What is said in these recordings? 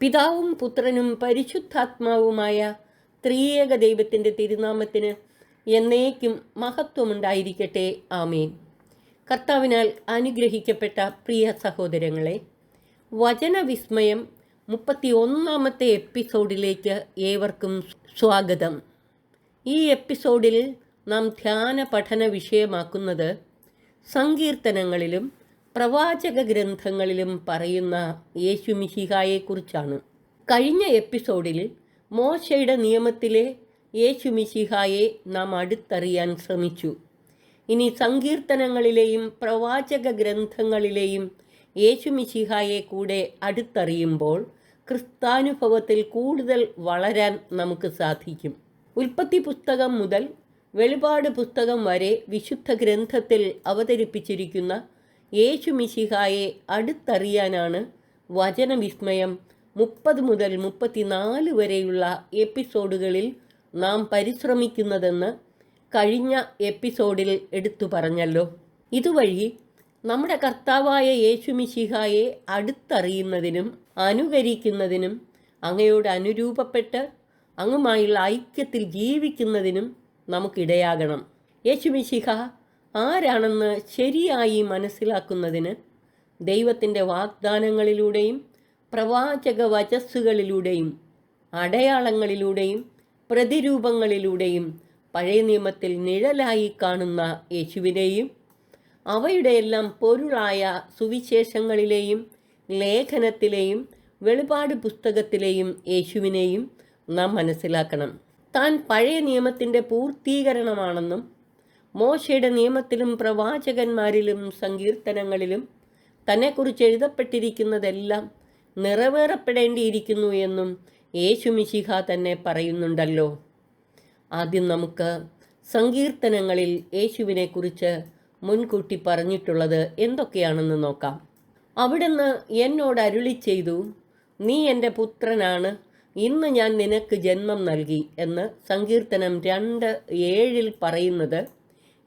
പിതാവും പുത്രനും പരിശുദ്ധാത്മാവുമായ ത്രിയേക ദൈവത്തിന്റെ തിരുനാമത്തിന് എന്നേക്കും മഹത്വമുണ്ടായിരിക്കട്ടെ. ആമേൻ. കർത്താവിനാൽ അനുഗ്രഹിക്കപ്പെട്ട പ്രിയ സഹോദരങ്ങളെ വചനവിസ്മയം മുപ്പത്തി ഒന്നാമത്തെ എപ്പിസോഡിലേക്ക് ഏവർക്കും സ്വാഗതം. ഈ എപ്പിസോഡിൽ നാം ധ്യാന പഠന വിഷയമാക്കുന്നത് സങ്കീർത്തനങ്ങളിലും പ്രവാചക ഗ്രന്ഥങ്ങളിലും പറയുന്ന യേശുമിശിഹായെക്കുറിച്ചാണ് കഴിഞ്ഞ എപ്പിസോഡിൽ മോശയുടെ നിയമത്തിലെ യേശുമിശിഹായെ നാം അടുത്തറിയാൻ ശ്രമിച്ചു. ഇനി സങ്കീർത്തനങ്ങളിലെയും പ്രവാചക ഗ്രന്ഥങ്ങളിലെയും യേശുമിശിഹായെ കൂടെ അടുത്തറിയുമ്പോൾ ക്രിസ്താനുഭവത്തിൽ കൂടുതൽ വളരാൻ നമുക്ക് സാധിക്കും. ഉൽപ്പത്തി പുസ്തകം മുതൽ വെളിപാട് പുസ്തകം വരെ വിശുദ്ധ ഗ്രന്ഥത്തിൽ അവതരിപ്പിച്ചിരിക്കുന്ന യേശുമിശിഹായെ അടുത്തറിയാനാണ് വചനവിസ്മയം മുപ്പത് മുതൽ മുപ്പത്തിനാല് വരെയുള്ള എപ്പിസോഡുകളിൽ നാം പരിശ്രമിക്കുന്നതെന്ന് കഴിഞ്ഞ എപ്പിസോഡിൽ എടുത്തു പറഞ്ഞല്ലോ. ഇതുവഴി നമ്മുടെ കർത്താവായ യേശു മിശിഹായെ അടുത്തറിയുന്നതിനും അനുകരിക്കുന്നതിനും അങ്ങയോട് അനുരൂപപ്പെട്ട് അങ്ങുമായുള്ള ഐക്യത്തിൽ ജീവിക്കുന്നതിനും നമുക്കിടയാകണം. യേശുമിശിഹ ആരാണെന്ന് ശരിയായി മനസ്സിലാക്കുന്നതിന് ദൈവത്തിന്റെ വാഗ്ദാനങ്ങളിലൂടെയും പ്രവാചക വചസ്സുകളിലൂടെയും അടയാളങ്ങളിലൂടെയും പ്രതിരൂപങ്ങളിലൂടെയും പഴയ നിയമത്തിൽ നിഴലായി കാണുന്ന യേശുവിനെയും അവയുടെയെല്ലാം പൊരുളായ സുവിശേഷങ്ങളിലെയും ലേഖനത്തിലെയും വെളിപാട് പുസ്തകത്തിലെയും യേശുവിനെയും നാം മനസ്സിലാക്കണം. താൻ പഴയ നിയമത്തിന്റെ പൂർത്തീകരണമാണെന്നും മോശയുടെ നിയമത്തിലും പ്രവാചകന്മാരിലും സങ്കീർത്തനങ്ങളിലും തന്നെക്കുറിച്ച് എഴുതപ്പെട്ടിരിക്കുന്നതെല്ലാം നിറവേറപ്പെടേണ്ടിയിരിക്കുന്നു എന്നും യേശുമിശിഹ തന്നെ പറയുന്നുണ്ടല്ലോ. ആദ്യം നമുക്ക് സങ്കീർത്തനങ്ങളിൽ യേശുവിനെക്കുറിച്ച് മുൻകൂട്ടി പറഞ്ഞിട്ടുള്ളത് എന്തൊക്കെയാണെന്ന് നോക്കാം. അവിടുന്ന് എന്നോട് അരുളി ചെയ്തു നീ എന്റെ പുത്രനാണ് ഇന്ന് ഞാൻ നിനക്ക് ജന്മം നൽകി എന്ന് സങ്കീർത്തനം രണ്ട് ഏഴിൽ പറയുന്നത്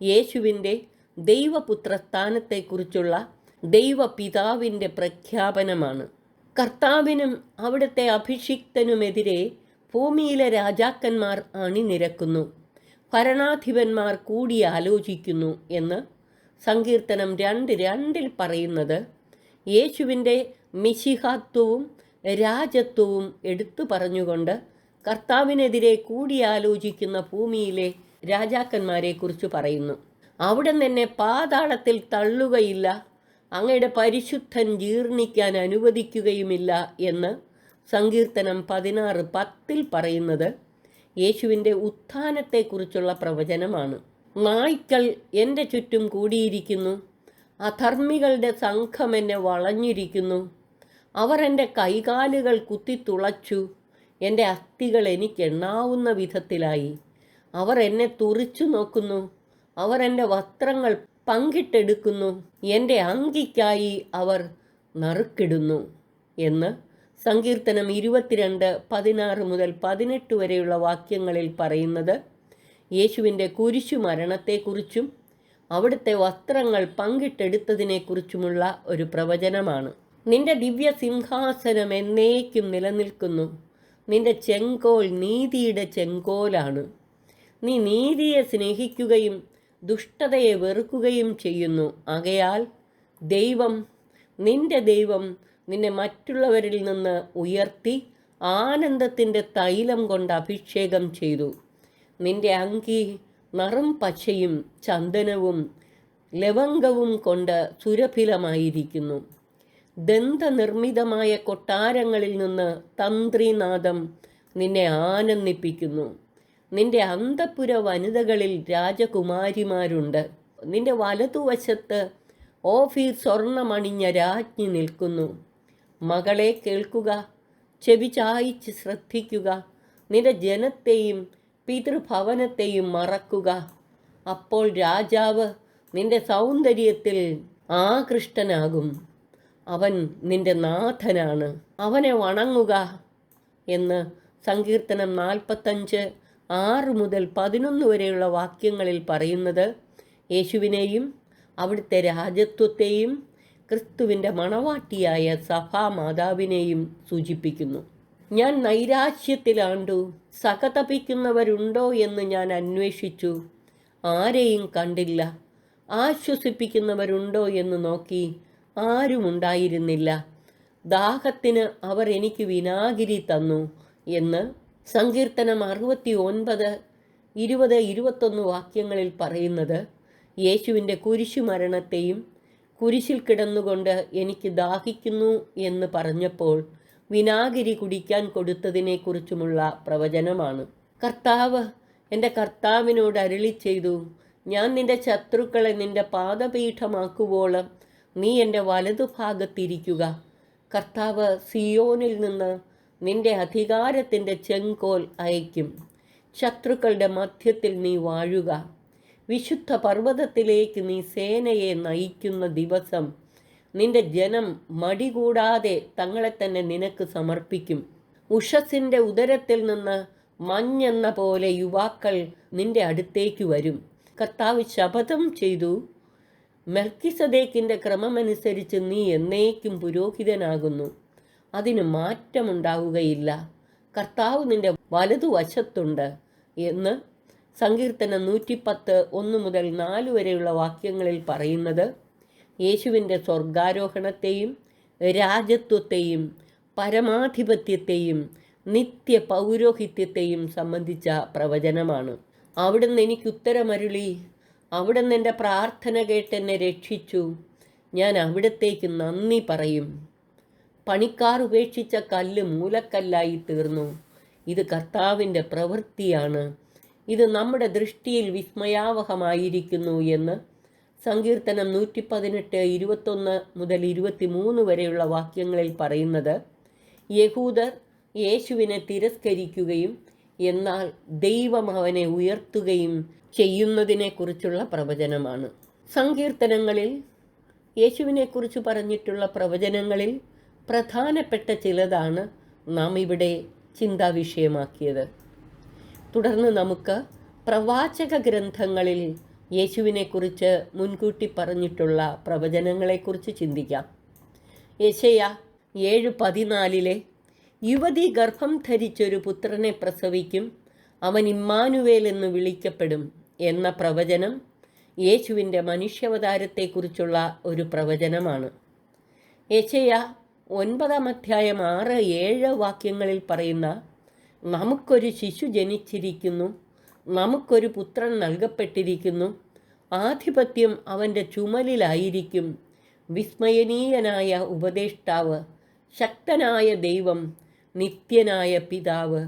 യേശുവിന്റെ ദൈവപുത്രസ്ഥാനത്തെക്കുറിച്ചുള്ള ദൈവപിതാവിന്റെ പ്രഖ്യാപനമാണ്. കർത്താവിനും അവിടുത്തെ അഭിഷിക്തനുമെതിരെ ഭൂമിയിലെ രാജാക്കന്മാർ അണിനിരക്കുന്നു. ഭരണാധിപന്മാർ കൂടിയാലോചിക്കുന്നു എന്ന് സങ്കീർത്തനം രണ്ട് രണ്ടിൽ പറയുന്നത് യേശുവിന്റെ മിശിഹാത്വവും രാജത്വവും എടുത്തു പറഞ്ഞുകൊണ്ട് കർത്താവിനെതിരെ കൂടിയാലോചിക്കുന്ന ഭൂമിയിലെ രാജാക്കന്മാരെക്കുറിച്ച് പറയുന്നു. അവിടെ തന്നെ പാതാളത്തിൽ തള്ളുകയില്ല. അങ്ങയുടെ പരിശുദ്ധൻ ജീർണിക്കാൻ അനുവദിക്കുകയുമില്ല എന്ന് സങ്കീർത്തനം പതിനാറ് പത്തിൽ പറയുന്നത് യേശുവിന്റെ ഉത്ഥാനത്തെക്കുറിച്ചുള്ള പ്രവചനമാണ്. നായ്ക്കൾ എന്റെ ചുറ്റും കൂടിയിരിക്കുന്നു. അധർമ്മികളുടെ സംഘം എന്നെ വളഞ്ഞിരിക്കുന്നു. അവർ എന്റെ കൈകാലുകൾ കുത്തിത്തുളച്ചു. എന്റെ അസ്ഥികൾ എനിക്ക് എണ്ണാവുന്ന വിധത്തിലായി. അവർ എന്നെ തുറിച്ചു നോക്കുന്നു. അവർ എന്റെ വസ്ത്രങ്ങൾ പങ്കിട്ടെടുക്കുന്നു. എന്റെ അങ്കിക്കായി അവർ നറുക്കിടുന്നു എന്ന് സങ്കീർത്തനം ഇരുപത്തിരണ്ട് പതിനാറ് മുതൽ പതിനെട്ട് വരെയുള്ള വാക്യങ്ങളിൽ പറയുന്നത് യേശുവിന്റെ കുരിശു മരണത്തെക്കുറിച്ചും അവിടുത്തെ വസ്ത്രങ്ങൾ പങ്കിട്ടെടുത്തതിനെക്കുറിച്ചുമുള്ള ഒരു പ്രവചനമാണ്. നിന്റെ ദിവ്യ സിംഹാസനം എന്നേക്കും നിലനിൽക്കുന്നു. നിന്റെ ചെങ്കോൽ നീതിയുടെ ചെങ്കോലാണ്. നീ നീതിയെ സ്നേഹിക്കുകയും ദുഷ്ടതയെ വെറുക്കുകയും ചെയ്യുന്നു. ആകയാൽ ദൈവം നിന്റെ ദൈവം നിന്നെ മറ്റുള്ളവരിൽ നിന്ന് ഉയർത്തി ആനന്ദത്തിന്റെ തൈലം കൊണ്ട് അഭിഷേകം ചെയ്തു. നിന്റെ അങ്കി നറും പച്ചയും ചന്ദനവും ലവംഗവും കൊണ്ട് സുരഭിലമായിരിക്കുന്നു. ദന്തനിർമ്മിതമായ കൊട്ടാരങ്ങളിൽ നിന്ന് തന്ത്രിനാഥം നിന്നെ ആനന്ദിപ്പിക്കുന്നു. നിന്റെ അന്തപുര വനിതകളിൽ രാജകുമാരിമാരുണ്ട്. നിന്റെ വലതുവശത്ത് ഓഫീർ സ്വർണമണിഞ്ഞ രാജ്ഞി നിൽക്കുന്നു. മകളെ കേൾക്കുക ചെവി ചായിച്ച് ശ്രദ്ധിക്കുക നിന്റെ ജനത്തെയും പിതൃഭവനത്തെയും മറക്കുക. അപ്പോൾ രാജാവ് നിന്റെ സൗന്ദര്യത്തിൽ ആകൃഷ്ടനാകും. അവൻ നിന്റെ നാഥനാണ്. അവനെ വണങ്ങുക എന്ന് സങ്കീർത്തനം നാൽപ്പത്തഞ്ച് ആറ് മുതൽ പതിനൊന്ന് വരെയുള്ള വാക്യങ്ങളിൽ പറയുന്നത് യേശുവിനെയും അവിടുത്തെ രാജത്വത്തെയും ക്രിസ്തുവിന്റെ മണവാട്ടിയായ സഭാ മാതാവിനെയും സൂചിപ്പിക്കുന്നു. ഞാൻ നൈരാശ്യത്തിലാണ്ടു സഹതപിക്കുന്നവരുണ്ടോ എന്ന് ഞാൻ അന്വേഷിച്ചു. ആരെയും കണ്ടില്ല. ആശ്വസിപ്പിക്കുന്നവരുണ്ടോ എന്ന് നോക്കി ആരുമുണ്ടായിരുന്നില്ല ദാഹത്തിന് അവർ എനിക്ക് വിനാഗിരി തന്നു എന്ന് സങ്കീർത്തനം അറുപത്തി ഒൻപത് ഇരുപത് ഇരുപത്തൊന്ന് വാക്യങ്ങളിൽ പറയുന്നത് യേശുവിന്റെ കുരിശുമരണത്തെയും കുരിശിൽ കിടന്നുകൊണ്ട് എനിക്ക് ദാഹിക്കുന്നു എന്ന് പറഞ്ഞപ്പോൾ വിനാഗിരി കുടിക്കാൻ കൊടുത്തതിനെക്കുറിച്ചുമുള്ള പ്രവചനമാണ്. കർത്താവ് എന്റെ കർത്താവിനോട് അരുളി ചെയ്തു ഞാൻ നിന്റെ ശത്രുക്കളെ നിന്റെ പാദപീഠമാക്കുവോളം നീ എന്റെ വലതുഭാഗത്തിരിക്കുക. കർത്താവ് സിയോനിൽ നിന്ന് നിന്റെ അധികാരത്തിന്റെ ചെങ്കോൽ അയക്കും ശത്രുക്കളുടെ മധ്യത്തിൽ നീ വാഴുക. വിശുദ്ധ പർവതത്തിലേക്ക് നീ സേനയെ നയിക്കുന്ന ദിവസം നിന്റെ ജനം മടികൂടാതെ തങ്ങളെ തന്നെ നിനക്ക് സമർപ്പിക്കും. ഉഷസിന്റെ ഉദരത്തിൽ നിന്ന് മഞ്ഞെന്ന പോലെ യുവാക്കൾ നിന്റെ അടുത്തേക്ക് വരും. കർത്താവ് ശപഥം ചെയ്തു. മെർക്കിസദേക്കിന്റെ ക്രമമനുസരിച്ച് നീ എന്നേക്കും പുരോഹിതനാകുന്നു. അതിന് മാറ്റമുണ്ടാവുകയില്ല. കർത്താവ് നിന്റെ വലതുവശത്തുണ്ട് എന്ന് സങ്കീർത്തനം നൂറ്റിപ്പത്ത് ഒന്ന് മുതൽ നാല് വരെയുള്ള വാക്യങ്ങളിൽ പറയുന്നത്. യേശുവിന്റെ സ്വർഗാരോഹണത്തെയും രാജത്വത്തെയും പരമാധിപത്യത്തെയും നിത്യ പൗരോഹിത്യത്തെയും സംബന്ധിച്ച പ്രവചനമാണ്. അവിടുന്ന് എനിക്ക് ഉത്തരമരുളി അവിടുന്ന് എന്റെ പ്രാർത്ഥന കേട്ടെന്നെ രക്ഷിച്ചു. ഞാൻ അവിടത്തേക്ക് നന്ദി പറയും. പണിക്കാർ ഉപേക്ഷിച്ച കല്ല് മൂലക്കല്ലായി തീർന്നു. ഇത് കർത്താവിന്റെ പ്രവൃത്തിയാണ്. ഇത് നമ്മുടെ ദൃഷ്ടിയിൽ വിസ്മയാവഹമായിരിക്കുന്നു എന്ന് സങ്കീർത്തനം നൂറ്റി പതിനെട്ട് ഇരുപത്തൊന്ന് മുതൽ ഇരുപത്തിമൂന്ന് വരെയുള്ള വാക്യങ്ങളിൽ പറയുന്നത് യഹൂദർ യേശുവിനെ തിരസ്കരിക്കുകയും എന്നാൽ ദൈവം അവനെ ഉയർത്തുകയും ചെയ്യുന്നതിനെക്കുറിച്ചുള്ള പ്രവചനമാണ്. സങ്കീർത്തനങ്ങളിൽ യേശുവിനെക്കുറിച്ച് പറഞ്ഞിട്ടുള്ള പ്രവചനങ്ങളിൽ പ്രധാനപ്പെട്ട ചിലതാണ് നാം ഇവിടെ ചിന്താവിഷയമാക്കിയത് തുടർന്ന് നമുക്ക് പ്രവാചക ഗ്രന്ഥങ്ങളിൽ യേശുവിനെക്കുറിച്ച് മുൻകൂട്ടി പറഞ്ഞിട്ടുള്ള പ്രവചനങ്ങളെക്കുറിച്ച് ചിന്തിക്കാം. യശയ ഏഴ് പതിനാലിലെ യുവതി ഗർഭം ധരിച്ചൊരു പുത്രനെ പ്രസവിക്കും അവൻ ഇമ്മാനുവേൽ എന്ന് വിളിക്കപ്പെടും എന്ന പ്രവചനം യേശുവിന്റെ മനുഷ്യാവതാരത്തെക്കുറിച്ചുള്ള ഒരു പ്രവചനമാണ്. യേശയ ഒൻപതാം അധ്യായം ആറ് ഏഴ് വാക്യങ്ങളിൽ പറയുന്ന നമുക്കൊരു ശിശു ജനിച്ചിരിക്കുന്നു നമുക്കൊരു പുത്രൻ നൽകപ്പെട്ടിരിക്കുന്നു ആധിപത്യം അവന്റെ ചുമലിലായിരിക്കും വിസ്മയനീയനായ ഉപദേഷ്ടാവ് ശക്തനായ ദൈവം നിത്യനായ പിതാവ്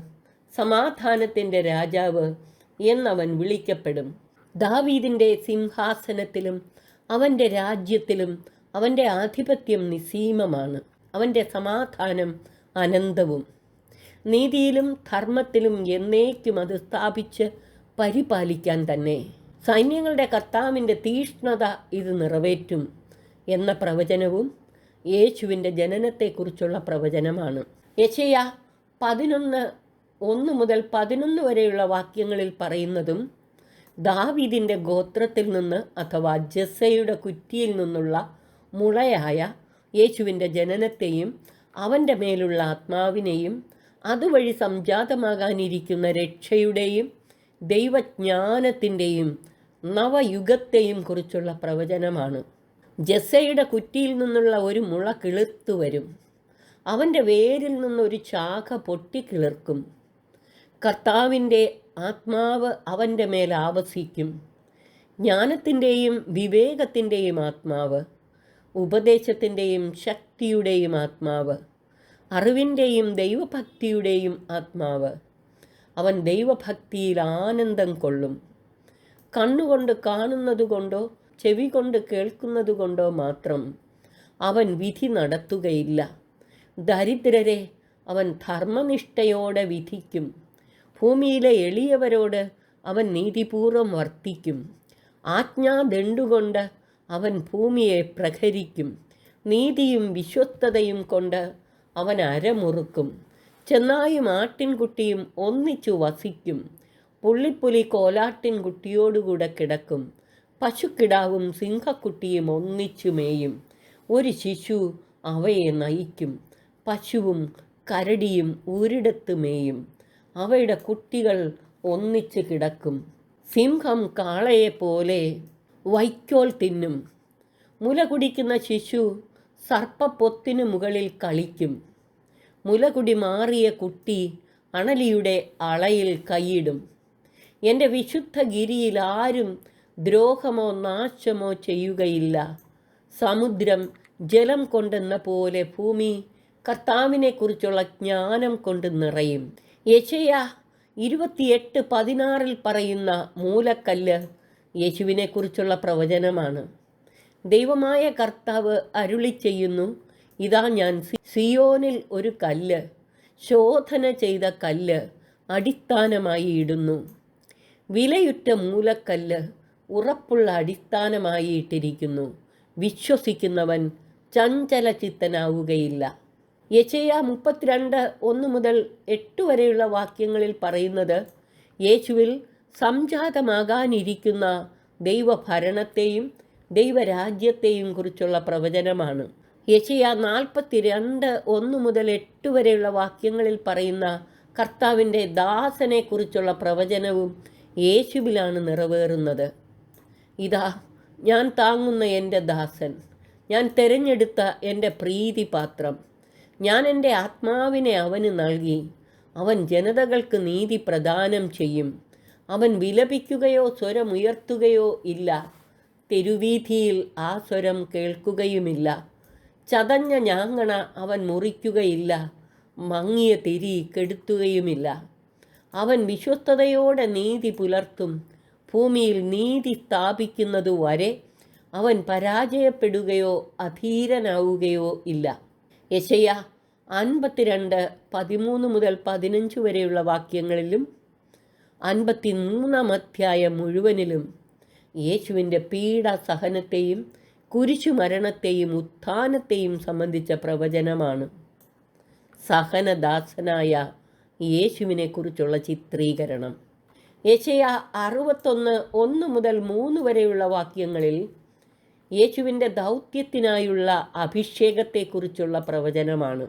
സമാധാനത്തിന്റെ രാജാവ് എന്നവൻ വിളിക്കപ്പെടും. ദാവീദിന്റെ സിംഹാസനത്തിലും അവന്റെ രാജ്യത്തിലും അവന്റെ ആധിപത്യം നിസീമമാണ്. അവന്റെ സമാധാനം അനന്തവും. നീതിയിലും ധർമ്മത്തിലും എന്നേക്കും അത് സ്ഥാപിച്ച് പരിപാലിക്കാൻ തന്നെ. സൈന്യങ്ങളുടെ കർത്താവിന്റെ തീഷ്ണത ഇത് നിറവേറ്റും എന്ന പ്രവചനവും യേശുവിന്റെ ജനനത്തെക്കുറിച്ചുള്ള പ്രവചനമാണ്. യശയ പതിനൊന്ന് ഒന്ന് മുതൽ പതിനൊന്ന് വരെയുള്ള വാക്യങ്ങളിൽ പറയുന്നതും ദാവീദിന്റെ ഗോത്രത്തിൽ നിന്ന് അഥവാ ജസ്സയുടെ കുറ്റിയിൽ നിന്നുള്ള മുളയായ യേശുവിന്റെ ജനനത്തെയും അവന്റെ മേലുള്ള ആത്മാവിനെയും അതുവഴി സംജാതമാകാനിരിക്കുന്ന രക്ഷയുടെയും ദൈവജ്ഞാനത്തിന്റെയും നവയുഗത്തെയും കുറിച്ചുള്ള പ്രവചനമാണ്. ജസ്സയുടെ കുറ്റിയിൽ നിന്നുള്ള ഒരു മുള കിളിർത്തു വരും. അവന്റെ വേരിൽ നിന്നൊരു ശാഖ പൊട്ടിക്കിളിർക്കും കർത്താവിന്റെ ആത്മാവ് അവന്റെ മേൽ ആവസിക്കും. ജ്ഞാനത്തിന്റെയും വിവേകത്തിന്റെയും ആത്മാവ് ഉപദേശത്തിന്റെയും ശക്തിയുടെയും ആത്മാവ് അറിവിന്റെയും ദൈവഭക്തിയുടെയും ആത്മാവ്. അവൻ ദൈവഭക്തിയിൽ ആനന്ദം കൊള്ളും. കണ്ണുകൊണ്ട് കാണുന്നത് കൊണ്ടോ ചെവി കൊണ്ട് കേൾക്കുന്നതുകൊണ്ടോ മാത്രം അവൻ വിധി നടത്തുകയില്ല. ദരിദ്രരെ അവൻ ധർമ്മനിഷ്ഠയോടെ വിധിക്കും. ഭൂമിയിലെ എളിയവരോട് അവൻ നീതിപൂർവം വർത്തിക്കും. ആജ്ഞാദണ്ടുകൊണ്ട് അവൻ ഭൂമിയെ പ്രഹരിക്കും. നീതിയും വിശ്വസ്തതയും കൊണ്ട് അവൻ അരമുറുക്കും. ചെന്നായും ആട്ടിൻകുട്ടിയും ഒന്നിച്ചു വസിക്കും. പുള്ളിപ്പുലി കോലാട്ടിൻകുട്ടിയോടുകൂടെ കിടക്കും. പശുക്കിടാവും സിംഹക്കുട്ടിയും ഒന്നിച്ചു മേയും. ഒരു ശിശു അവയെ നയിക്കും. പശുവും കരടിയും ഒരിടത്ത് മേയും. അവയുടെ കുട്ടികൾ ഒന്നിച്ച് കിടക്കും. സിംഹം കാളയെപ്പോലെ വൈക്കോൽ തിന്നും. മുല കുടിക്കുന്ന ശിശു സർപ്പപ്പൊത്തിനു മുകളിൽ കളിക്കും. മുലകുടി മാറിയ കുട്ടി അണലിയുടെ അളയിൽ കൈയിടും. എന്റെ വിശുദ്ധ ഗിരിയിൽ ആരും ദ്രോഹമോ നാശമോ ചെയ്യുകയില്ല. സമുദ്രം ജലം കൊണ്ടെന്ന പോലെ ഭൂമി കർത്താവിനെക്കുറിച്ചുള്ള ജ്ഞാനം കൊണ്ട് നിറയും. യശയ ഇരുപത്തിയെട്ട് പതിനാറിൽ പറയുന്ന മൂലക്കല്ല് യേശുവിനെക്കുറിച്ചുള്ള പ്രവചനമാണ്. ദൈവമായ കർത്താവ് അരുളി ചെയ്യുന്നു ഇതാ ഞാൻ സിയോനിൽ ഒരു കല്ല് ശോധന ചെയ്ത കല്ല് അടിസ്ഥാനമായി ഇടുന്നു. വിലയുറ്റ മൂലക്കല്ല് ഉറപ്പുള്ള അടിസ്ഥാനമായി ഇട്ടിരിക്കുന്നു. വിശ്വസിക്കുന്നവൻ ചഞ്ചല ചിത്തനാവുകയില്ല യശയ മുപ്പത്തിരണ്ട് ഒന്ന് മുതൽ എട്ട് വരെയുള്ള വാക്യങ്ങളിൽ പറയുന്നത് യേശുവിൽ സംജാതമാകാനിരിക്കുന്ന ദൈവഭരണത്തെയും ദൈവരാജ്യത്തെയും കുറിച്ചുള്ള പ്രവചനമാണ്. യശയ നാൽപ്പത്തി രണ്ട് ഒന്ന് മുതൽ എട്ട് വരെയുള്ള വാക്യങ്ങളിൽ പറയുന്ന കർത്താവിന്റെ ദാസനെക്കുറിച്ചുള്ള പ്രവചനവും യേശുവിലാണ് നിറവേറുന്നത്. ഇതാ ഞാൻ താങ്ങുന്ന എന്റെ ദാസൻ ഞാൻ തിരഞ്ഞെടുത്ത എന്റെ പ്രീതിപാത്രം ഞാൻ എന്റെ ആത്മാവിനെ അവന് നൽകി അവൻ ജനതകൾക്ക് നീതി പ്രദാനം ചെയ്യും. അവൻ വിലപിക്കുകയോ സ്വരമുയർത്തുകയോ ഇല്ല. തെരുവീഥിയിൽ ആ സ്വരം കേൾക്കുകയുമില്ല. ചതഞ്ഞ ഞാങ്ങണ അവൻ മുറിക്കുകയില്ല. മങ്ങിയ തിരി കെടുത്തുകയുമില്ല. അവൻ വിശ്വസ്തതയോടെ നീതി പുലർത്തും. ഭൂമിയിൽ നീതി സ്ഥാപിക്കുന്നതുവരെ അവൻ പരാജയപ്പെടുകയോ അധീരനാവുകയോ ഇല്ല. യശയ അൻപത്തിരണ്ട് പതിമൂന്ന് മുതൽ പതിനഞ്ച് വരെയുള്ള വാക്യങ്ങളിലും അൻപത്തി മൂന്നാം അധ്യായം മുഴുവനിലും യേശുവിന്റെ സഹനത്തെയും കുരിശുമരണത്തെയും ഉത്ഥാനത്തെയും സംബന്ധിച്ച പ്രവചനമാണ്. സഹനദാസനായ യേശുവിനെക്കുറിച്ചുള്ള ചിത്രീകരണം. യേശയ അറുപത്തൊന്ന് ഒന്ന് മുതൽ മൂന്ന് വരെയുള്ള വാക്യങ്ങളിൽ യേശുവിന്റെ ദൗത്യത്തിനായുള്ള അഭിഷേകത്തെക്കുറിച്ചുള്ള പ്രവചനമാണ്.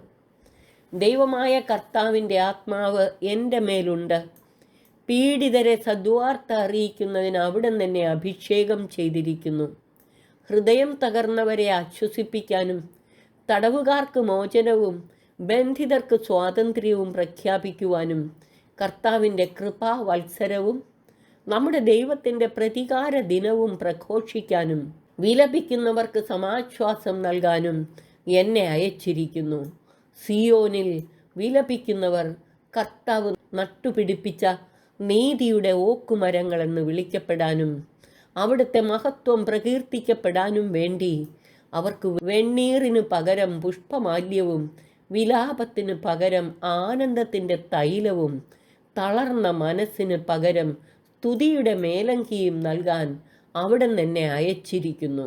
ദൈവമായ കർത്താവിന്റെ ആത്മാവ് എന്റെ മേലുണ്ട്. പീഡിതരെ സദ്വാർത്ത അറിയിക്കുന്നതിന് അവിടെ തന്നെ അഭിഷേകം ചെയ്തിരിക്കുന്നു. ഹൃദയം തകർന്നവരെ ആശ്വസിപ്പിക്കാനും തടവുകാർക്ക് മോചനവും ബന്ധിതർക്ക് സ്വാതന്ത്ര്യവും പ്രഖ്യാപിക്കുവാനും കർത്താവിന്റെ കൃപാവത്സരവും നമ്മുടെ ദൈവത്തിന്റെ പ്രതികാര ദിനവും പ്രഘോഷിക്കാനും വിലപിക്കുന്നവർക്ക് സമാശ്വാസം നൽകാനും എന്നെ അയച്ചിരിക്കുന്നു. സിയോനിൽ വിലപിക്കുന്നവർ കർത്താവ് നട്ടുപിടിപ്പിച്ച നീതിയുടെ ഓക്കുമരങ്ങളെന്ന് വിളിക്കപ്പെടാനും അവിടുത്തെ മഹത്വം പ്രകീർത്തിക്കപ്പെടാനും വേണ്ടി അവർക്ക് വെണ്ണീറിന് പകരം പുഷ്പമാല്യവും വിലാപത്തിന് പകരം ആനന്ദത്തിന്റെ തൈലവും തളർന്ന മനസ്സിന് പകരം സ്തുതിയുടെ മേലങ്കിയും നൽകാൻ അവിടെ നിന്നെ അയച്ചിരിക്കുന്നു.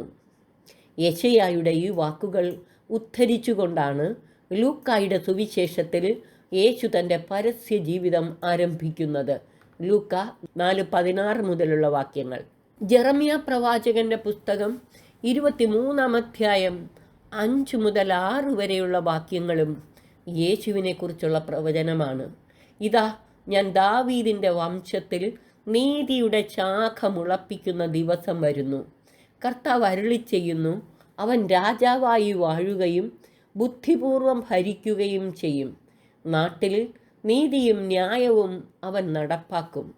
യശയായുടെ ഈ വാക്കുകൾ ഉദ്ധരിച്ചുകൊണ്ടാണ് ലൂക്കായുടെ സുവിശേഷത്തിൽ യേശു തന്റെ പരസ്യ ജീവിതം ആരംഭിക്കുന്നത്. ലൂക്ക നാല് പതിനാറ് മുതലുള്ള വാക്യങ്ങൾ. ജെറമിയ പ്രവാചകന്റെ പുസ്തകം ഇരുപത്തിമൂന്നാം അധ്യായം അഞ്ച് മുതൽ ആറ് വരെയുള്ള വാക്യങ്ങളും യേശുവിനെക്കുറിച്ചുള്ള പ്രവചനമാണ്. ഇതാ ഞാൻ ദാവീദിന്റെ വംശത്തിൽ നീതിയുടെ ശാഖ മുളപ്പിക്കുന്ന ദിവസം വരുന്നു. കർത്താവ് അരുളി ചെയ്യുന്നു അവൻ രാജാവായി വാഴുകയും ബുദ്ധിപൂർവം ഭരിക്കുകയും ചെയ്യും. നാട്ടിൽ നീതിയും ന്യായവും അവൻ നടപ്പാക്കും.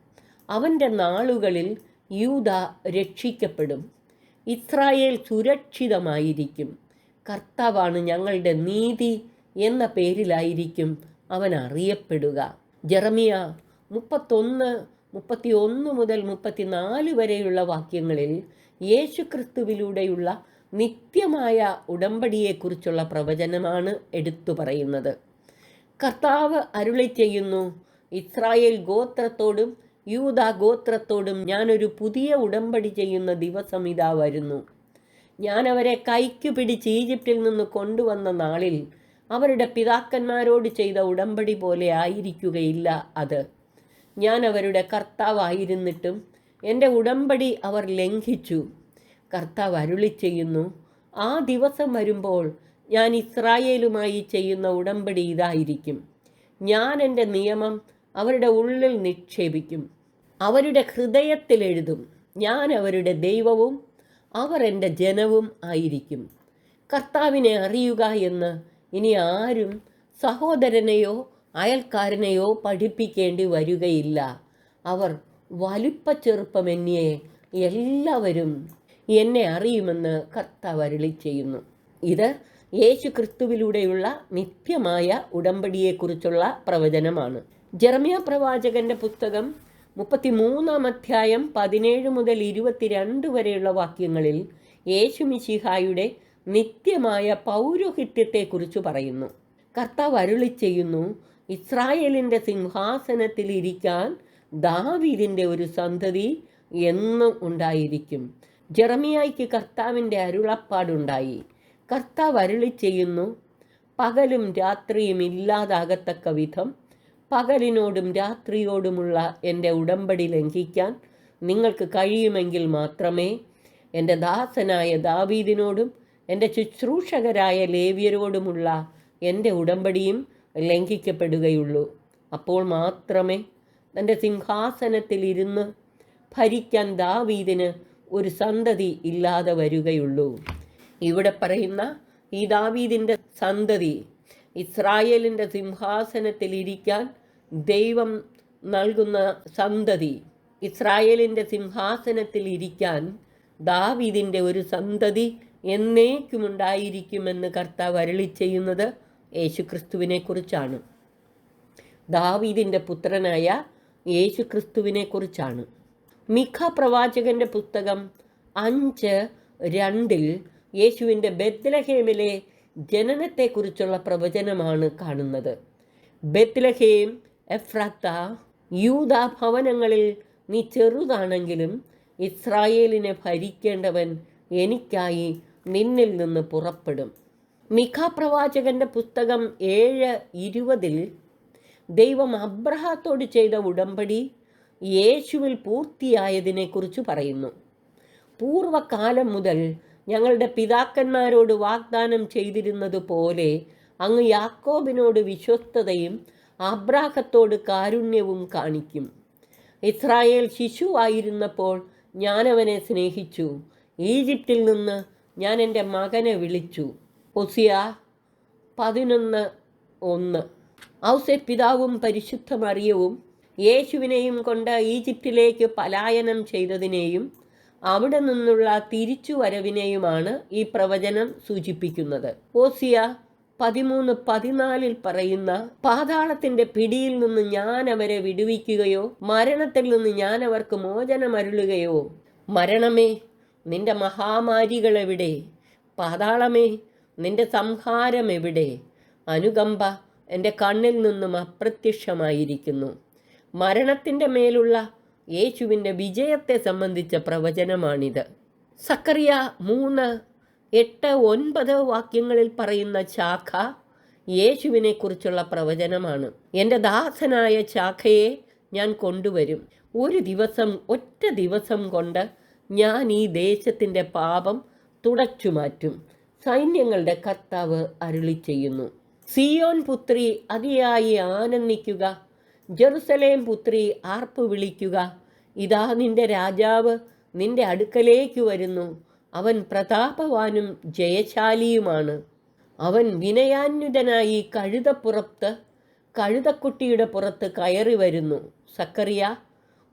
അവന്റെ നാളുകളിൽ യൂത രക്ഷിക്കപ്പെടും. ഇസ്രായേൽ സുരക്ഷിതമായിരിക്കും. കർത്താവാണ് ഞങ്ങളുടെ നീതി എന്ന പേരിലായിരിക്കും അവൻ അറിയപ്പെടുക. ജെറമിയ മുപ്പത്തൊന്ന് മുപ്പത്തി ഒന്ന് മുതൽ മുപ്പത്തിനാല് വരെയുള്ള വാക്യങ്ങളിൽ യേശുക്രിസ്തുവിലൂടെയുള്ള നിത്യമായ ഉടമ്പടിയെക്കുറിച്ചുള്ള പ്രവചനമാണ് എടുത്തു പറയുന്നത്. കർത്താവ് അരുളി ചെയ്യുന്നു. ഇസ്രായേൽ ഗോത്രത്തോടും യൂത ഗോത്രത്തോടും ഞാനൊരു പുതിയ ഉടമ്പടി ചെയ്യുന്ന ദിവസം ഇതാ വരുന്നു. ഞാൻ അവരെ കൈക്ക് പിടിച്ച് ഈജിപ്തിൽ നിന്ന് കൊണ്ടുവന്ന നാളിൽ അവരുടെ പിതാക്കന്മാരോട് ചെയ്ത ഉടമ്പടി പോലെ ആയിരിക്കുകയില്ല അത്. ഞാൻ അവരുടെ കർത്താവായിരുന്നിട്ടും എന്റെ ഉടമ്പടി അവർ ലംഘിച്ചു. കർത്താവ് അരുളി ചെയ്യുന്നു ആ ദിവസം വരുമ്പോൾ ഞാൻ ഇസ്രായേലുമായി ചെയ്യുന്ന ഉടമ്പടി ഇതായിരിക്കും. ഞാൻ എന്റെ നിയമം അവരുടെ ഉള്ളിൽ നിക്ഷേപിക്കും. അവരുടെ ഹൃദയത്തിൽ എഴുതും. ഞാൻ അവരുടെ ദൈവവും അവർ എന്റെ ജനവും ആയിരിക്കും. കർത്താവിനെ അറിയുക എന്ന് ഇനി ആരും സഹോദരനെയോ അയൽക്കാരനെയോ പഠിപ്പിക്കേണ്ടി വരികയില്ല. അവർ വലിപ്പ ചെറുപ്പമെന്നെ എല്ലാവരും എന്നെ അറിയുമെന്ന് കർത്താവ് അരുളി ചെയ്യുന്നു ഇത് യേശു ക്രിസ്തുവിലൂടെയുള്ള നിത്യമായ ഉടമ്പടിയെക്കുറിച്ചുള്ള പ്രവചനമാണ്. ജെറമിയ പ്രവാചകന്റെ പുസ്തകം മുപ്പത്തിമൂന്നാം അധ്യായം പതിനേഴ് മുതൽ ഇരുപത്തിരണ്ട് വരെയുള്ള വാക്യങ്ങളിൽ യേശു മിശിഹായുടെ നിത്യമായ പൗരോഹിത്യത്തെക്കുറിച്ച് പറയുന്നു. കർത്താവ് അരുളി ചെയ്യുന്നു ഇസ്രായേലിന്റെ സിംഹാസനത്തിൽ ഇരിക്കാൻ ദാവീദിന്റെ ഒരു സന്തതി എന്നും ഉണ്ടായിരിക്കും. ജെറമിയായിക്ക് കർത്താവിന്റെ അരുളപ്പാടുണ്ടായി. കർത്താവ് അരുളി ചെയ്യുന്നു പകലും രാത്രിയും ഇല്ലാതാകത്തക്ക വിധം പകലിനോടും രാത്രിയോടുമുള്ള എന്റെ ഉടമ്പടി ലംഘിക്കാൻ നിങ്ങൾക്ക് കഴിയുമെങ്കിൽ മാത്രമേ എന്റെ ദാസനായ ദാവീദിനോടും എന്റെ ശുശ്രൂഷകരായ ലേവ്യരോടുമുള്ള എന്റെ ഉടമ്പടിയും ലംഘിക്കപ്പെടുകയുള്ളൂ. അപ്പോൾ മാത്രമേ തന്റെ സിംഹാസനത്തിൽ ഇരുന്ന് ഭരിക്കാൻ ദാവീദിന് ഒരു സന്തതി ഇല്ലാതെ വരികയുള്ളൂ. ഇവിടെ പറയുന്ന ഈ ദാവീദിന്റെ സന്തതി ഇസ്രായേലിന്റെ സിംഹാസനത്തിൽ ഇരിക്കാൻ ദൈവം നൽകുന്ന സന്തതി ഇസ്രായേലിന്റെ സിംഹാസനത്തിൽ ഇരിക്കാൻ ദാവീദിന്റെ ഒരു സന്തതി എന്നേക്കുമുണ്ടായിരിക്കുമെന്ന് കർത്താവ് അരളി ചെയ്യുന്നത് യേശുക്രിസ്തുവിനെ കുറിച്ചാണ് ദാവീദിന്റെ പുത്രനായ യേശുക്രിസ്തുവിനെ കുറിച്ചാണ് മിഖ പ്രവാചകന്റെ പുസ്തകം അഞ്ച് രണ്ടിൽ യേശുവിന്റെ ബെത്ലഹേമിലെ ജനനത്തെക്കുറിച്ചുള്ള പ്രവചനമാണ് കാണുന്നത്. ബെത്ലഹേം എഫ്രാത്ത യൂത ഭവനങ്ങളിൽ നീ ചെറുതാണെങ്കിലും ഇസ്രായേലിനെ ഭരിക്കേണ്ടവൻ എനിക്കായി നിന്നിൽ നിന്ന് പുറപ്പെടും. മിഖാപ്രവാചകന്റെ പുസ്തകം ഏഴ് ഇരുപതിൽ ദൈവം അബ്രഹാത്തോട് ചെയ്ത ഉടമ്പടി യേശുവിൽ പൂർത്തിയായതിനെക്കുറിച്ച് പറയുന്നു. പൂർവകാലം മുതൽ ഞങ്ങളുടെ പിതാക്കന്മാരോട് വാഗ്ദാനം ചെയ്തിരുന്നത് പോലെ അങ്ങ് യാക്കോബിനോട് വിശ്വസ്തതയും അബ്രാഹത്തോട് കാരുണ്യവും കാണിക്കും. ഇസ്രായേൽ ശിശുവായിരുന്നപ്പോൾ ഞാനവനെ സ്നേഹിച്ചു. ഈജിപ്തിൽ നിന്ന് ഞാൻ എന്റെ മകനെ വിളിച്ചു. ഒസിയ പതിനൊന്ന് ഒന്ന്. ഔസെ പിതാവും പരിശുദ്ധ മറിയവും യേശുവിനെയും കൊണ്ട് ഈജിപ്തിലേക്ക് പലായനം ചെയ്തതിനെയും അവിടെ നിന്നുള്ള തിരിച്ചുവരവിനെയുമാണ് ഈ പ്രവചനം സൂചിപ്പിക്കുന്നത്. ഓസിയ പതിമൂന്ന് പതിനാലിൽ പറയുന്ന പാതാളത്തിന്റെ പിടിയിൽ നിന്ന് ഞാൻ അവരെ വിടുവിക്കുകയോ മരണത്തിൽ നിന്ന് ഞാൻ അവർക്ക് മോചനമരുളുകയോ മരണമേ നിന്റെ മഹാമാരികൾ എവിടെ? പാതാളമേ നിന്റെ സംഹാരം എവിടെ? അനുകമ്പ എന്റെ കണ്ണിൽ നിന്നും അപ്രത്യക്ഷമായിരിക്കുന്നു. മരണത്തിന്റെ മേലുള്ള യേശുവിന്റെ വിജയത്തെ സംബന്ധിച്ച പ്രവചനമാണിത്. സക്കറിയ മൂന്ന് എട്ട് ഒൻപത് വാക്യങ്ങളിൽ പറയുന്ന ശാഖ യേശുവിനെക്കുറിച്ചുള്ള പ്രവചനമാണ്. എന്റെ ദാസനായ ശാഖയെ ഞാൻ കൊണ്ടുവരും. ഒരു ദിവസം ഒറ്റ ദിവസം കൊണ്ട് ഞാൻ ഈ ദേശത്തിന്റെ പാപം തുടച്ചു മാറ്റും. സൈന്യങ്ങളുടെ കർത്താവ് അരുളി ചെയ്യുന്നു സിയോൻ പുത്രി അതിയായി ആനന്ദിക്കുക. ജെറുസലേം പുത്രി ആർപ്പ് വിളിക്കുക. ഇതാ നിന്റെ രാജാവ് നിന്റെ അടുക്കലേക്ക് വരുന്നു. അവൻ പ്രതാപവാനും ജയശാലിയുമാണ്. അവൻ വിനയാന്വിതനായി കഴുതപ്പുറത്ത് കഴുതക്കുട്ടിയുടെ പുറത്ത് കയറി വരുന്നു. സക്കറിയ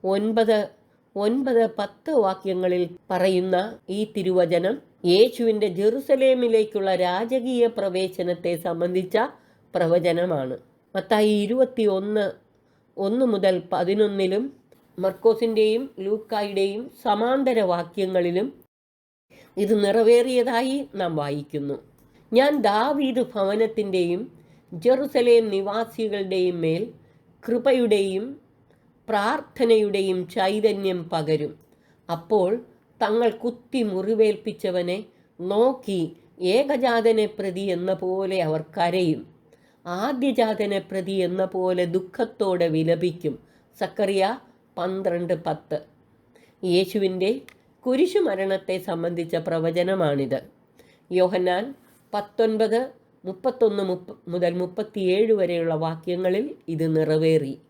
ഒൻപത് ഒൻപത് പത്ത് വാക്യങ്ങളിൽ പറയുന്ന ഈ തിരുവചനം യേശുവിന്റെ ജെറുസലേമിലേക്കുള്ള രാജകീയ പ്രവേശനത്തെ സംബന്ധിച്ച പ്രവചനമാണ്. മത്തായി ഇരുപത്തി ഒന്ന് ഒന്ന് മുതൽ പതിനൊന്നിലും മർക്കോസിന്റെയും ലൂക്കായുടെയും സമാന്തര വാക്യങ്ങളിലും ഇത് നിറവേറിയതായി നാം വായിക്കുന്നു. ഞാൻ ദാവീദ് ഭവനത്തിന്റെയും ജെറുസലേം നിവാസികളുടെയും മേൽ കൃപയുടെയും പ്രാർത്ഥനയുടെയും ചൈതന്യം പകരും. അപ്പോൾ തങ്ങൾ കുത്തി മുറിവേൽപ്പിച്ചവനെ നോക്കി ഏകജാതനെ പ്രതി എന്ന പോലെ അവർ കരയും. ആദ്യജാതനെ പ്രതി എന്ന പോലെ ദുഃഖത്തോടെ വിലപിക്കും. സക്കറിയ പന്ത്രണ്ട് പത്ത്. യേശുവിന്റെ കുരിശുമരണത്തെ സംബന്ധിച്ച പ്രവചനമാണിത്. യോഹന്നാൻ പത്തൊൻപത് മുപ്പത്തൊന്ന് മുപ്പ മുതൽ മുപ്പത്തിയേഴ് വരെയുള്ള വാക്യങ്ങളിൽ ഇത് നിറവേറി.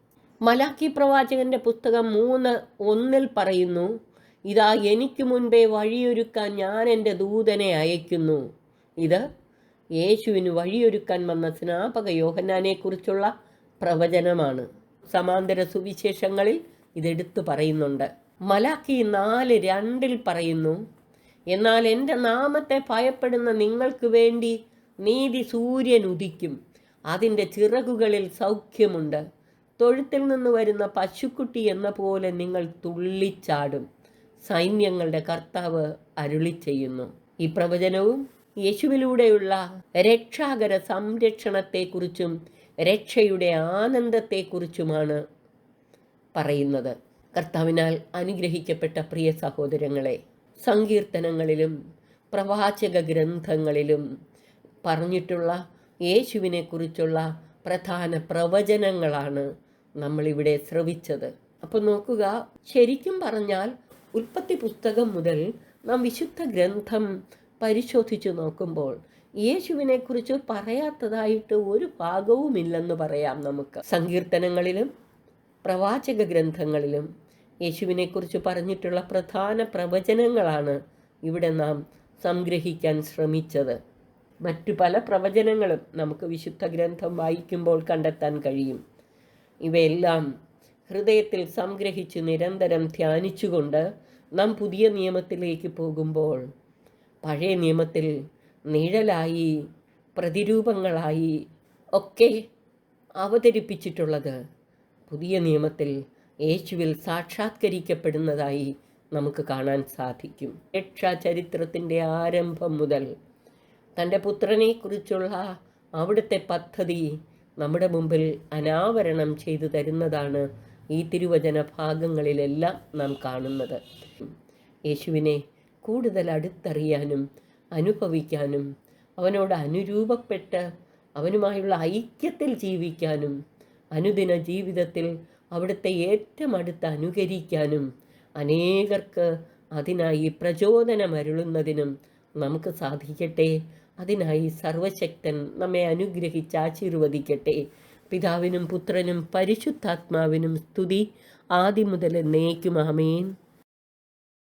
മലാക്കി പ്രവാചകന്റെ പുസ്തകം മൂന്ന് ഒന്നിൽ പറയുന്നു ഇതാ എനിക്ക് മുൻപേ വഴിയൊരുക്കാൻ ഞാൻ എന്റെ ദൂതനെ അയക്കുന്നു ഇത് യേശുവിന് വഴിയൊരുക്കാൻ വന്ന സ്നാപക യോഹന്നാനെക്കുറിച്ചുള്ള പ്രവചനമാണ്. സമാന്തര സുവിശേഷങ്ങളിൽ ഇതെടുത്തു പറയുന്നുണ്ട്. മലാക്കി നാല് രണ്ടിൽ പറയുന്നു എന്നാൽ എന്റെ നാമത്തെ ഭയപ്പെടുന്ന നിങ്ങൾക്ക് വേണ്ടി നീതി സൂര്യൻ ഉദിക്കും. അതിന്റെ ചിറകുകളിൽ സൗഖ്യമുണ്ട്. തൊഴുത്തിൽ നിന്ന് വരുന്ന പശുക്കുട്ടി എന്ന പോലെ നിങ്ങൾ തുള്ളിച്ചാടും. സൈന്യങ്ങളുടെ കർത്താവ് അരുളി ചെയ്യുന്നു ഈ പ്രവചനവും യേശുവിലൂടെയുള്ള രക്ഷാകര സംരക്ഷണത്തെക്കുറിച്ചും രക്ഷയുടെ ആനന്ദത്തെക്കുറിച്ചുമാണ് പറയുന്നത്. കർത്താവിനാൽ അനുഗ്രഹിക്കപ്പെട്ട പ്രിയ സഹോദരങ്ങളെ സങ്കീർത്തനങ്ങളിലും പ്രവാചക ഗ്രന്ഥങ്ങളിലും പറഞ്ഞിട്ടുള്ള യേശുവിനെക്കുറിച്ചുള്ള പ്രധാന പ്രവചനങ്ങളാണ് നമ്മളിവിടെ ശ്രവിച്ചത്. അപ്പോൾ നോക്കുക ശരിക്കും പറഞ്ഞാൽ ഉൽപ്പത്തി പുസ്തകം മുതൽ നാം വിശുദ്ധ ഗ്രന്ഥം പരിശോധിച്ചു നോക്കുമ്പോൾ യേശുവിനെക്കുറിച്ച് പറയാത്തതായിട്ട് ഒരു ഭാഗവുമില്ലെന്ന് പറയാം നമുക്ക്. സങ്കീർത്തനങ്ങളിലും പ്രവാചക ഗ്രന്ഥങ്ങളിലും യേശുവിനെക്കുറിച്ച് പറഞ്ഞിട്ടുള്ള പ്രധാന പ്രവചനങ്ങളാണ് ഇവിടെ നാം സംഗ്രഹിക്കാൻ ശ്രമിച്ചത്. മറ്റു പല പ്രവചനങ്ങളും നമുക്ക് വിശുദ്ധ ഗ്രന്ഥം വായിക്കുമ്പോൾ കണ്ടെത്താൻ കഴിയും. ഇവയെല്ലാം ഹൃദയത്തിൽ സംഗ്രഹിച്ച് നിരന്തരം ധ്യാനിച്ചുകൊണ്ട് നാം പുതിയ നിയമത്തിലേക്ക് പോകുമ്പോൾ പഴയ നിയമത്തിൽ നിഴലായി പ്രതിരൂപങ്ങളായി ഒക്കെ അവതരിപ്പിച്ചിട്ടുള്ളത് പുതിയ നിയമത്തിൽ യേശുവിൽ സാക്ഷാത്കരിക്കപ്പെടുന്നതായി നമുക്ക് കാണാൻ സാധിക്കും. രക്ഷാ ചരിത്രത്തിന്റെ ആരംഭം മുതൽ തന്റെ പുത്രനെക്കുറിച്ചുള്ള അവിടുത്തെ പദ്ധതി നമ്മുടെ മുമ്പിൽ അനാവരണം ചെയ്തു തരുന്നതാണ് ഈ തിരുവചന ഭാഗങ്ങളിലെല്ലാം നാം കാണുന്നത്. യേശുവിനെ കൂടുതൽ അടുത്തറിയാനും അനുഭവിക്കാനും അവനോട് അനുരൂപപ്പെട്ട് അവനുമായുള്ള ഐക്യത്തിൽ ജീവിക്കാനും അനുദിന ജീവിതത്തിൽ അവിടുത്തെ ഏറ്റവും അടുത്ത് അനുകരിക്കാനും അനേകർക്ക് അതിനായി പ്രചോദനമരുളുന്നതിനും നമുക്ക് സാധിക്കട്ടെ. അതിനായി സർവശക്തൻ നമ്മെ അനുഗ്രഹിച്ച് ആശീർവദിക്കട്ടെ. പിതാവിനും പുത്രനും പരിശുദ്ധാത്മാവിനും സ്തുതി. ആദ്യം മുതൽ എന്നേക്കും. ആമേൻ.